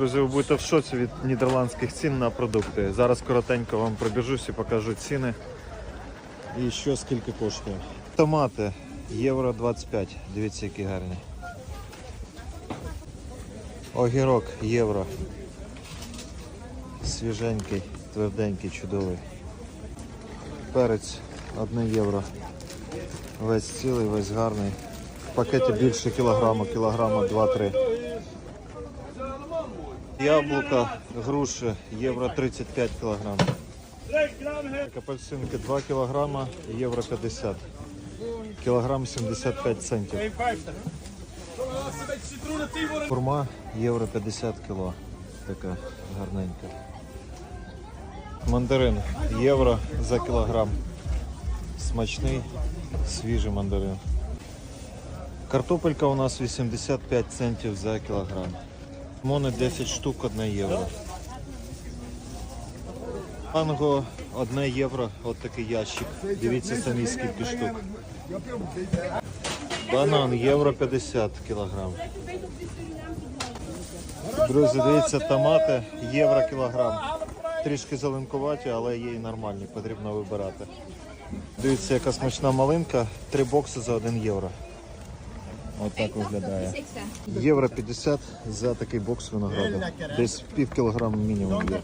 Друзі, ви будете в шоці від нідерландських цін на продукти. Зараз коротенько вам пробіжусь і покажу ціни. І що скільки коштує. Томати євро 25. Дивіться, які гарні. Огірок євро. Свіженький, тверденький, чудовий. Перець 1 євро. Весь цілий, весь гарний. В пакеті більше кілограма, кілограма 2-3. Яблука, груші, євро 35 кілограм. Апельсинки 2 кілограма, євро 50. Кілограм 75 центів. Курма євро 50 кіло. Така гарненька. Мандарин євро за кілограм. Смачний, свіжий мандарин. Картопелька у нас 85 центів за кілограм. Мони 10 штук 1 євро. Манго 1 євро, от такий ящик. Дивіться самі скільки штук. Банан євро 50 кілограм. Друзі, дивіться, томати євро кілограм. Трішки зеленкуваті, але є і нормальні, потрібно вибирати. Дивіться, яка смачна малинка. Три бокси за 1 євро. От так виглядає. Євро 50 за такий бокс винограду. Десь пів кілограма мінімум є.